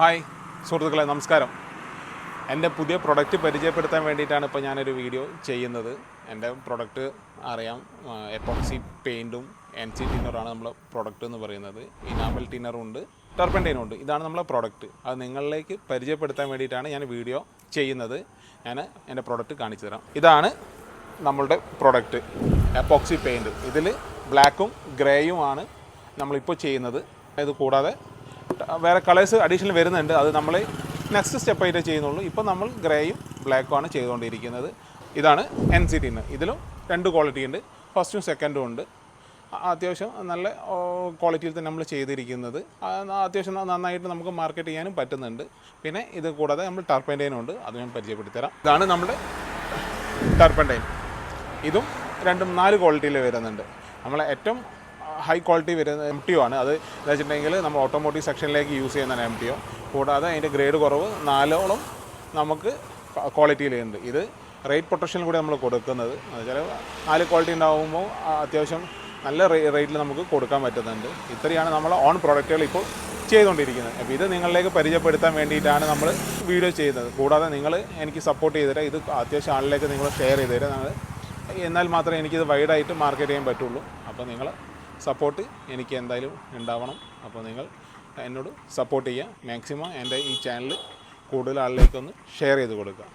Hi സുഹൃത്തുക്കളെ നമസ്കാരം. എന്റെ പുതിയ പ്രൊഡക്റ്റ് പരിചയപ്പെടുത്താൻ വേണ്ടിയിട്ടാണ് ഇപ്പോൾ ഞാനൊരു വീഡിയോ ചെയ്യുന്നത്. എന്റെ പ്രൊഡക്റ്റ് അറിയാം എപ്പോക്സി പെയിന്റും എൻ സി ടിന്നറാണ് നമ്മളെ പ്രൊഡക്റ്റ് എന്ന് പറയുന്നത്. ഇനാമൽ ടിന്നറും ഉണ്ട് ടർപ്പന്റൈനും ഉണ്ട്. ഇതാണ് നമ്മളെ പ്രൊഡക്റ്റ് അത് നിങ്ങളിലേക്ക് പരിചയപ്പെടുത്താൻ വേണ്ടിയിട്ടാണ് ഞാൻ വീഡിയോ ചെയ്യുന്നത്. ഞാൻ എന്റെ പ്രൊഡക്റ്റ് കാണിച്ചു തരാം. ഇതാണ് നമ്മളുടെ പ്രൊഡക്റ്റ് എപ്പോക്സി പെയിന്റ് ഇതിൽ ബ്ലാക്കും ഗ്രേയുമാണ് നമ്മളിപ്പോൾ ചെയ്യുന്നത്. ഇത് കൂടാതെ വേറെ കളേഴ്സ് അഡീഷണൽ വരുന്നുണ്ട്. അത് നമ്മൾ നെക്സ്റ്റ് സ്റ്റെപ്പായിട്ടേ ചെയ്യുന്നുള്ളൂ. ഇപ്പോൾ നമ്മൾ ഗ്രേയും ബ്ലാക്കും ആണ് ചെയ്തുകൊണ്ടിരിക്കുന്നത്. ഇതാണ് എൻ സി ടിന്ന് ഇതിലും രണ്ട് ക്വാളിറ്റി ഉണ്ട്. ഫസ്റ്റും സെക്കൻഡും ഉണ്ട്. അത്യാവശ്യം നല്ല ക്വാളിറ്റിയിൽ തന്നെ നമ്മൾ ചെയ്തിരിക്കുന്നത്. അത്യാവശ്യം നന്നായിട്ട് നമുക്ക് മാർക്കറ്റ് ചെയ്യാനും പറ്റുന്നുണ്ട്. പിന്നെ ഇത് കൂടാതെ നമ്മൾ ടർപ്പന്റൈനും ഉണ്ട്. അത് ഞാൻ പരിചയപ്പെടുത്തിത്തരാം. ഇതാണ് നമ്മുടെ ടർപ്പന്റൈൻ ഇതും രണ്ടും നാല് ക്വാളിറ്റിയിൽ വരുന്നുണ്ട്. നമ്മളെ ഏറ്റവും ഹൈ ക്വാളിറ്റി വരുന്ന എം ടി ആണ്. അത് എന്ന് വെച്ചിട്ടുണ്ടെങ്കിൽ നമ്മൾ ഓട്ടോമോട്ടീവ് സെക്ഷനിലേക്ക് യൂസ് ചെയ്യുന്നതാണ് എം ടി ഒ കൂടാതെ അതിന്റെ ഗ്രേഡ് കുറവ് നാലോളം നമുക്ക് ക്വാളിറ്റിയിലുണ്ട് ഇത് റേറ്റ് പ്രൊട്ടക്ഷനിൽ കൂടി നമ്മൾ കൊടുക്കുന്നത്. എന്ന് വെച്ചാൽ നാല് ക്വാളിറ്റി ഉണ്ടാകുമ്പോൾ അത്യാവശ്യം നല്ല റേറ്റിൽ നമുക്ക് കൊടുക്കാൻ പറ്റുന്നുണ്ട്. ഇത്രയാണ് നമ്മൾ ഓൺ പ്രോഡക്റ്റുകൾ ഇപ്പോൾ ചെയ്തുകൊണ്ടിരിക്കുന്നത്. അപ്പോൾ ഇത് നിങ്ങളിലേക്ക് പരിചയപ്പെടുത്താൻ വേണ്ടിയിട്ടാണ് നമ്മൾ വീഡിയോ ചെയ്യുന്നത്. കൂടാതെ നിങ്ങൾ എനിക്ക് സപ്പോർട്ട് ചെയ്തിട്ട് ഇത് അത്യാവശ്യം ആളിലേക്ക് നിങ്ങൾ ഷെയർ ചെയ്ത് തരാം. എന്നാൽ മാത്രമേ എനിക്കിത് വൈഡായിട്ട് മാർക്കറ്റ് ചെയ്യാൻ പറ്റുള്ളൂ. അപ്പോൾ നിങ്ങൾ സപ്പോർട്ട് എനിക്ക് എന്തായാലും ഉണ്ടാവണം. അപ്പോൾ നിങ്ങൾ എന്നോട് സപ്പോർട്ട് ചെയ്യുക. മാക്സിമം എന്റെ ഈ ചാനൽ കൂടുതൽ ആളിലേക്കൊന്ന് ഷെയർ ചെയ്ത് കൊടുക്കുക.